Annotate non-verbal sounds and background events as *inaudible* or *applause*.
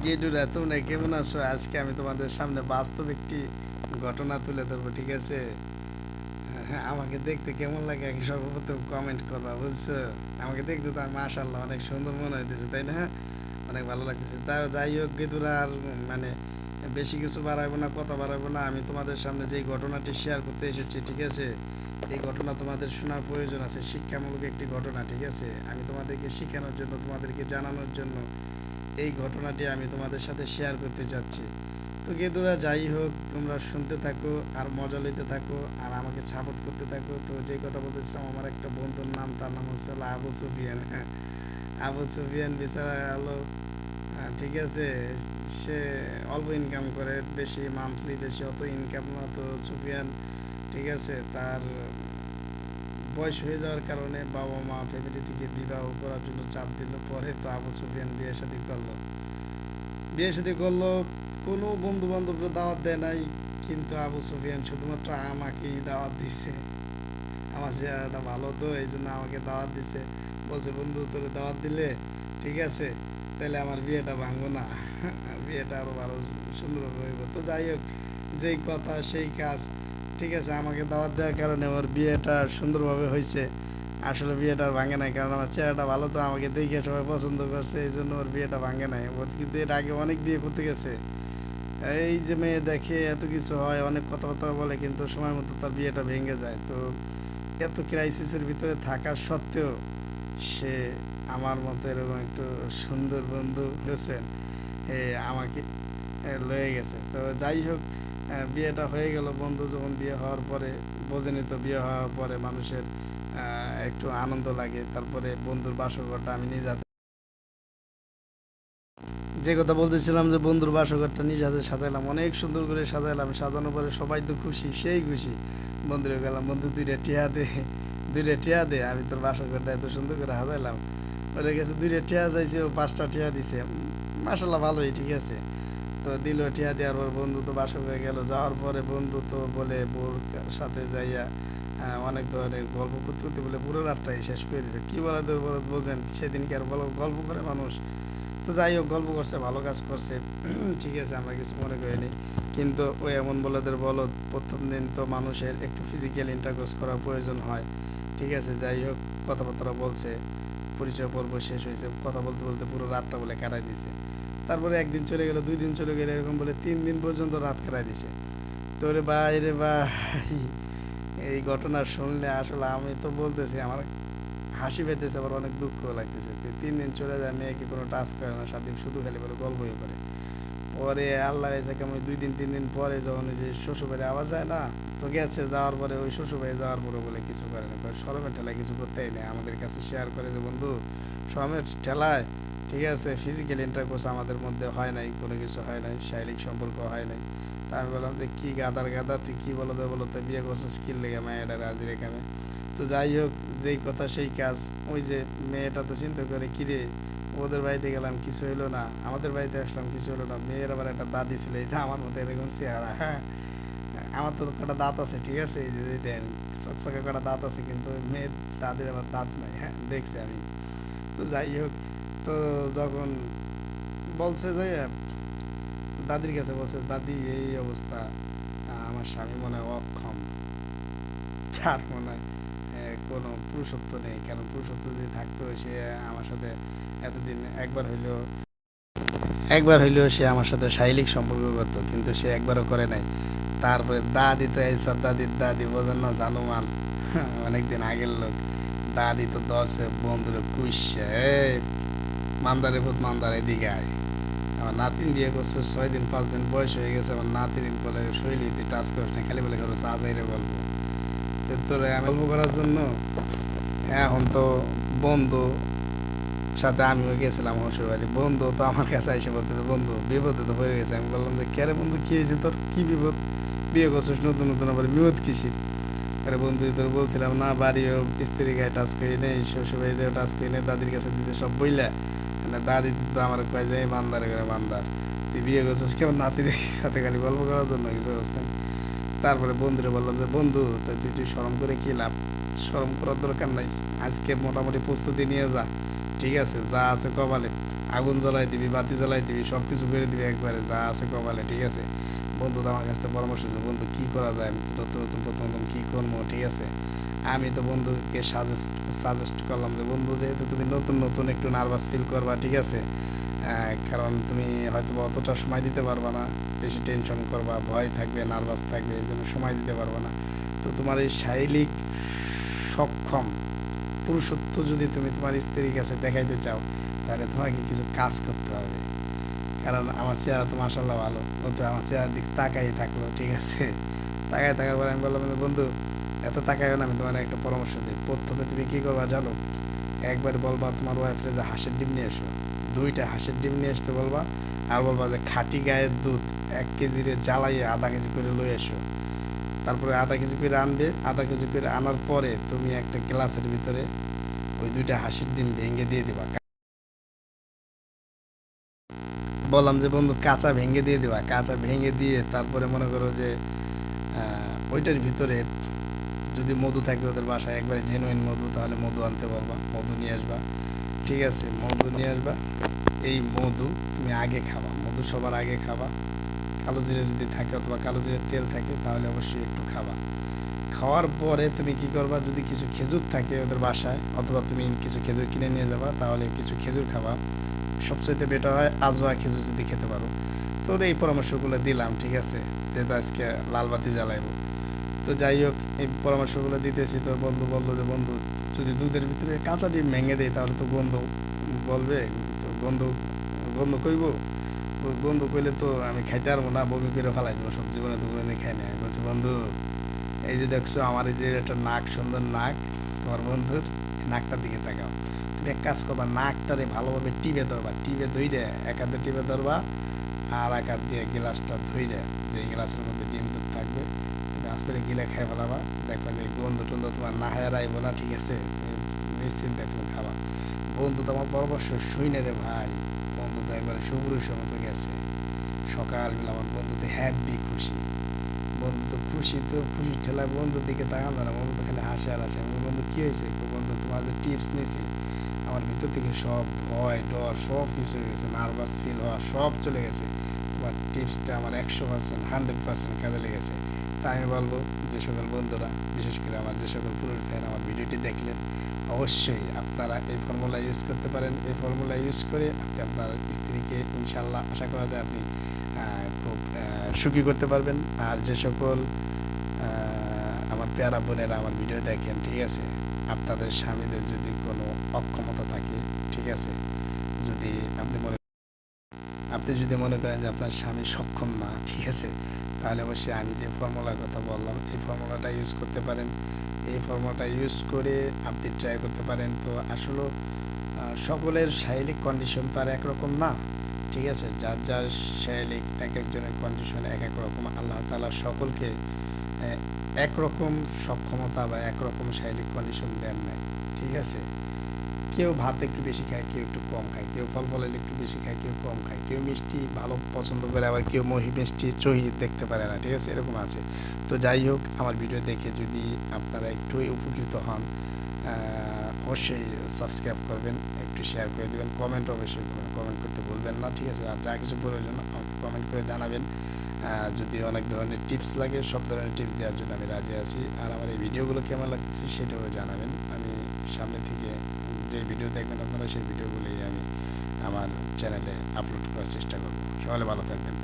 গেডুরা তোমরা কেমন আছো? আজকে আমি তোমাদের সামনে বাস্তব একটি ঘটনা তুলে ধরবো ঠিক আছে? হ্যাঁ, আমাকে দেখতে কেমন লাগে? আগে সর্বপ্রথম কমেন্ট করবা বুঝছ? আমাকে দেখতে তো মাশাল্লাহ অনেক সুন্দর মনে হইতেছে তাই না? অনেক ভালো লাগতেছে। তাও যাই হোক গেদুরা আর মানে বেশি কিছু বাড়াবো না কথা বাড়াবো না। আমি তোমাদের সামনে যেই ঘটনাটি শেয়ার করতে এসেছি ঠিক আছে? এই ঘটনা তোমাদের শোনার প্রয়োজন আছে শিক্ষামূলক একটি ঘটনা ঠিক আছে? আমি তোমাদেরকে শেখানোর জন্য তোমাদেরকে জানানোর জন্য এই ঘটনাটি আমি তোমাদের সাথে শেয়ার করতে চাচ্ছি তো গেদুরা, যাই হোক, তোমরা শুনতে থাকো আর মজা লইতে থাকো আর আমাকে সাপোর্ট করতে থাকো। তো যে কথা বলতেছিলাম, আমার একটা বন্ধুর নাম, তার নাম হচ্ছে আবু সুফিয়ান। হ্যাঁ আবু সুফিয়ান বেচারা হলো ঠিক আছে, সে অল্প ইনকাম করে, বেশি মান্থলি বেশি অত ইনকাম না। তো সুফিয়ান, ঠিক আছে, তার বয়স হয়ে যাওয়ার কারণে বাবা মা ফ্যামিলি থেকে বিবাহ করার জন্য চাপ দিল। পরে তো আবু সুফিয়ান বিয়ে শাদী করল। বিয়ে শাদী করল, কোনো বন্ধু বান্ধবরা দাওয়াত দেয় নাই, কিন্তু আবু সুফিয়ান শুধুমাত্র আমাকেই দাওয়াত দিছে। আমার চেহারাটা ভালো তো, এই জন্য আমাকে দাওয়াত দিছে। বলছে, বন্ধু, তোরে দাওয়াত দিলে ঠিক আছে তাহলে আমার বিয়েটা ভাঙবো না। বিয়েটা আরও ভালো সুন্দরভাবে হইব। তো যাই হোক, যেই কথা, সেই কাজ ঠিক আছে, আমাকে দাওয়াত দেওয়ার কারণে ওর বিয়েটা সুন্দরভাবে হয়েছে। আসলে বিয়েটা ভাঙে নাই, কারণ আমার চেহারাটা ভালো তো, আমাকে দেখে সবাই পছন্দ করছে, এই জন্য ওর বিয়েটা ভাঙে নাই। ও কিন্তু এর আগে অনেক বিয়ে করতে গেছে। এই যে মেয়ে দেখে এত কিছু হয়, অনেক কথাবার্তা বলে, কিন্তু সময় মতো তার বিয়েটা ভেঙে যায়। তো এত ক্রাইসিসের ভিতরে থাকা সত্ত্বেও সে আমার মতো এরকম একটু সুন্দর বন্ধু এ আমাকে লয়ে গেছে। তো যাই হোক বিয়েটা হয়ে গেল। বন্ধু যখন বিয়ে হওয়ার পরে, বোঝেনি তো বিয়ে হওয়ার পরে মানুষের একটু আনন্দ লাগে। তারপরে বন্ধুর বাসরঘরটা আমি নিয়ে যেতে যে কথা বলতেছিলাম যে বন্ধুর বাসঘরটা নিজে হাতে সাজাইলাম, অনেক সুন্দর করে সাজাইলাম। সাজানোর পরে সবাই তো খুশি, সেই খুশি। বন্ধুরে গেলাম বন্ধু, দুইটা টিয়া দে, দুইটা টিয়া দে, আমি তোর বাসঘরটা এত সুন্দর করে সাজাইলাম। ওরে গেছে, দুইটা টিয়া যাইছে ও পাঁচটা টিয়া দিছে। মাসাল্লাহ ভালোই, ঠিক আছে। তো দিল টিয়া দেওয়ার পর বন্ধু তো বাসক হয়ে গেল। যাওয়ার পরে বন্ধু তো বলে বোর সাথে যাইয়া অনেক ধরনের গল্প করতে করতে বলে পুরো রাতটাই শেষ করে দিয়েছে কি বলে তোর বলে বোঝেন সেদিনকে আর বলো, গল্প করে মানুষ? তো যাই হোক, গল্প করছে, ভালো কাজ করছে। *clears throat* ঠিক আছে, আমরা কিছু মনে করিনি কিন্তু ওই এমন বলেদের বলো, প্রথম দিন তো মানুষের একটু ফিজিক্যাল ইন্টারকোর্স করার প্রয়োজন হয়। ঠিক আছে, যাই হোক, কথাবার্তা বলছে, পরিচয় পর্ব শেষ হয়েছে। কথা বলতে বলতে পুরো রাতটা বলে কাটাই দিছে। তারপরে একদিন চলে গেল, দুই দিন চলে গেলে, এরকম বলে তিন দিন পর্যন্ত রাত কাটাই দিছে। তো রে ভাই রে ভাই, এই ঘটনা শুনলে আসলে আমি তো বলতেছি, আমার হাসি পেতেছে আবার অনেক দুঃখ লাগতেছে। তিন দিন চলে যায়, মেয়েকে কোনো টাচ করে না সাত দিন শুধু খালি বলে গল্পই করে পরে আল্লাহ এসে কেমন দুই দিন, তিন দিন পরে যখন ওই যে শ্বশুরবাড়ি আওয়াজ যায় না, তো গেছে, যাওয়ার পরে ওই শ্বশুরবাড়ি যাওয়ার পরে বলে কিছু করে না। কয়, শরমের ঠেলায় কিছু করতেই নেই, আমাদের কাছে শেয়ার করে যে বন্ধু, শরমের ঠেলায় ঠিক আছে ফিজিক্যাল ইন্টারকোর্স আমাদের মধ্যে হয় নাই, কোনো কিছু হয় নাই, শারীরিক সম্পর্ক হয় নাই। তা আমি বললাম যে কী গাদার গাদা, তুই কি বলো তো বলো তো বিয়ে করছ স্কিল লেগে মেয়েটা রাজি এখানে? তো যাই হোক, যেই কথা সেই কাজ। ওই যে মেয়েটা তো চিন্তা করে কিরে ওদের বাড়িতে গেলাম, কিছু হইল না? আমাদের বাড়িতে আসলাম, কিছু হলো না? মেয়ের আবার একটা দাদি ছিল, এই যে আমার মতো এরকম চেহারা হ্যাঁ? আমার তো কটা দাঁত আছে, ঠিক আছে? এই যে দেন, চকচকে কটা দাঁত আছে, কিন্তু মেয়ের দাদির আবার দাঁত নাই হ্যাঁ? দেখছি আমি। তো যাই হোক তো যখন বলছে যে, দাদির কাছে বলছে, দাদি, এই অবস্থা। আমার স্বামী মনে হয় অক্ষম। তার মনে হয় কোনো পুরুষত্ব নেই। কারণ পুরুষত্ব যদি থাকতো, সে আমার সাথে এতদিন একবার হইলেও একবার হইলেও সে আমার সাথে শারীরিক সম্পর্ক করতো, কিন্তু সে একবারও করে নাই। তারপরে দাদি তো এইসব দাদির দাদি বোঝেন না জানুমান অনেকদিন আগের লোক। দাদি তো দশে বন্ধুরে কুইসে এই মান্দারে ভূত মান্দার দিকে আয়। আমার নাতিন বিয়ে করছে, ছয় দিন, পাঁচ দিন বয়স হয়ে গেছে, আমার নাতিন বলে, শৈলী, তুই টাচ করিস না, খালি বলে করো আজাইরে বলব। তো তোরে আমি গল্প করার জন্য, এখন তো বন্ধু, সাথে আমিও গেছিলাম শ্বশুর বাড়ি, বন্ধু তো আমার কাছে এসে বলতেছে, বন্ধু, বিপদে তো হয়ে গেছে। আমি বললাম যে কে রে বন্ধু, কি হয়েছে? তোর কি বিপদ? বিয়ে করছিস নতুন নতুন আবার বিপদ কিসির? আরে বন্ধু, তোর বলছিলাম না, বাড়িও স্ত্রী গায়ে টাচ করি নেই শ্বশুর বাড়িতেও টাচ করি নেই, দাদির কাছে দিতে সব বইলা। না দাদি তো আমার কয় যে মান্দারে করে মান্দার তুই বিয়ে করছিস, কেমন নাতির সাথে খালি গল্প করার জন্য কিছু অবস্থা তারপরে বন্ধুরে বললাম যে, বন্ধু, তো তুই তুই সরম করে কি লাভ? সরম করার দরকার নাই। আজকে মোটামুটি প্রস্তুতি নিয়ে যা, ঠিক আছে? যা আছে কপালে। আগুন জ্বলাই দিবি, বাতি জ্বলাই দিবি সব কিছু করে দিবি একবারে, যা আছে কপালে, ঠিক আছে? বন্ধু তো আমার কাছ থেকে পরামর্শ বন্ধু, কী করা যায়? নতুন নতুন প্রথম প্রথম কী করব, ঠিক আছে? আমি তো বন্ধুকে সাজেস্ট সাজেস্ট করলাম যে, বন্ধু, যেহেতু তুমি নতুন নতুন একটু নার্ভাস ফিল করবা, ঠিক আছে? কারণ তুমি হয়তো অতটা সময় দিতে পারবা না, বেশি টেনশন করবা, ভয় থাকবে নার্ভাস থাকবে, এই জন্য সময় দিতে পারবা না। তো তোমার এই শারীরিক সক্ষম পুরুষত্ব যদি তুমি তোমার স্ত্রীর কাছে দেখাইতে চাও, তাহলে তোমাকে কিছু কাজ করতে হবে। কারণ আমার চেহারা তো মাসাল্লাহ ভালো ও তো আমার চেহারার দিক তাকাই থাকল, ঠিক আছে? তাকাই থাকার পরে আমি বললাম বন্ধু এত তাকাইও না, আমি তোমার একটা পরামর্শ দিই। প্রথমে তুমি কি করবা জানো? একবার বলবা তোমার ওয়াইফরে যে হাঁসের ডিম নিয়ে এসো। দুইটা হাঁসের ডিম নিয়ে আসতে বলবা আর বলবা যে খাঁটি গায়ের দুধ এক কেজির জ্বালাইয়ে আধা কেজি করে লই এসো তারপরে আধা কেজি করে আনবে। আধা কেজি করে আনার পরে তুমি একটা গ্লাসের ভিতরে ওই দুইটা হাঁসের ডিম ভেঙে দিয়ে দিবা। বললাম যে, বন্ধু, কাঁচা ভেঙে দিয়ে দিবা। কাঁচা ভেঙে দিয়ে তারপরে মনে করো যে ওইটার ভিতরে যদি মধু থাকে ওদের বাসায়, একবারে জেনুইন মধু, তাহলে মধু আনতে পারবা মধু নিয়ে আসবা। ঠিক আছে, মধু নিয়ে আসবা। এই মধু তুমি আগে খাবা, মধু সবার আগে খাবা। কালো জিরে যদি থাকে অথবা কালো জিরের তেল থাকে, তাহলে অবশ্যই একটু খাবা। খাওয়ার পরে তুমি কি করবা, যদি কিছু খেজুর থাকে ওদের বাসায়, অথবা তুমি কিছু খেজুর কিনে নিয়ে যাবা, তাহলে কিছু খেজুর খাবা। সবচেয়ে বেটার হয় আজওয়া খেজুর যদি খেতে পারো। তো এই পরামর্শগুলো দিলাম, ঠিক আছে? যেহেতু আজকে লালবাতি জ্বালাইবো। তো যাই হোক, এই পরামর্শগুলো দিতেছি তো বন্ধু বলল যে, বন্ধু, যদি দুধের ভিতরে কাঁচা ডিম ভেঙে দেয়, তাহলে তো গন্ধ বলবে, তো গন্ধ গন্ধ কইব? ও গন্ধ কইলে তো আমি খাইতে পারব না, বমি করে ফেলাই দেবো সব জীবনে তো কোনোদিন খাই না বলছি, বন্ধু, এই যে দেখছ, আমার এই যে একটা নাক, সুন্দর নাক, তোমার বন্ধুর নাকটার দিকে তাকাও। তুমি এক কাজ করবা, নাকটারে ভালোভাবে টিপে ধরবা, টিপে ধইরে এক হাতে টিপে ধরবা, আর এক হাত দিয়ে গ্লাসটা ধইরে যে গ্লাসের মধ্যে ডিম আস্তে গিলে খাই ফেলাবা দেখবা যে গন্ধ টন্ধ তোমার না হায়ার আইব না, ঠিক আছে? নিশ্চিন্তায় তুমি খাবা। বন্ধু তো আমার পরামর্শ শুইনে রে ভাই। বন্ধু তো একবারে সুপুরুষের মতো গেছে। সকালবেলা আমার বন্ধু তো হ্যাপি খুশি। বন্ধু তো খুশি তো খুশি ঠেলায় বন্ধুর দিকে তাকান না। বন্ধু তো খালি হাসে আর হাসে। বন্ধু, কী হয়েছে? বন্ধু, তোমার যে টিপস নিয়েছি আমার ভিতর থেকে সব ভয়, ডর, সব কিছু চলে গেছে। নার্ভাস ফিল হওয়া, সব চলে গেছে। তোমার টিপসটা আমার একশো পার্সেন্ট হান্ড্রেড পার্সেন্ট কাজে লেগেছে। তাই আমি বলব যে সকল বন্ধুরা, বিশেষ করে আমার যে সকল পুরুষ ফ্যান আমার ভিডিওটি দেখলেন, অবশ্যই আপনারা এই ফর্মুলা ইউজ করতে পারেন। এই ফর্মুলা ইউজ করে আপনি আপনার স্ত্রীকে ইনশাল্লাহ আশা করা যায় আপনি খুব সুখী করতে পারবেন। আর যে সকল আমার পেয়ারা বোনেরা আমার ভিডিও দেখেন, ঠিক আছে? আপনাদের স্বামীদের যদি কোনো অক্ষমতা থাকে, ঠিক আছে? যদি আপনি মনে আপনি যদি মনে করেন যে আপনার স্বামী সক্ষম না, ঠিক আছে, তাহলে অবশ্যই আমি যে ফর্মুলার কথা বললাম, এই ফর্মুলাটা ইউজ করতে পারেন। এই ফর্মুলাটা ইউজ করে আপনি ট্রাই করতে পারেন। তো আসলে সকলের শারীরিক কন্ডিশন তো আর একরকম না, ঠিক আছে? যার যার শারীরিক এক একজনের কন্ডিশন এক এক রকম, আল্লাহ তালা সকলকে একরকম সক্ষমতা বা একরকম শারীরিক কন্ডিশন দেন নাই, ঠিক আছে? কেউ ভাত একটু বেশি খায়, কেউ একটু কম খায়, কেউ ফল ফলাইলে একটু বেশি খায়, কেউ কম খায়, কেউ মিষ্টি ভালো পছন্দ করে আবার কেউ মহি মিষ্টি চহি দেখতে পারে না, ঠিক আছে? এরকম আছে। তো যাই হোক, আমার ভিডিও দেখে যদি আপনারা একটু উপকৃত হন অবশ্যই সাবস্ক্রাইব করবেন, একটু শেয়ার করে দেবেন কমেন্ট অবশ্যই করবেন কমেন্ট করতে বলবেন না, ঠিক আছে? আর যা কিছু প্রয়োজন, আমাকে কমেন্ট করে জানাবেন। যদি অনেক ধরনের টিপস লাগে, সব ধরনের টিপস দেওয়ার জন্য আমি রাজি আছি। আর আমার এই ভিডিওগুলো কেমন লাগতেছে সেটাও জানাবেন। আমি সামনে থেকে যে ভিডিও দেখবেন, আপনারা সেই ভিডিওগুলি আমি আমার চ্যানেলে আপলোড করার চেষ্টা করব। সকালে ভালো থাকবেন।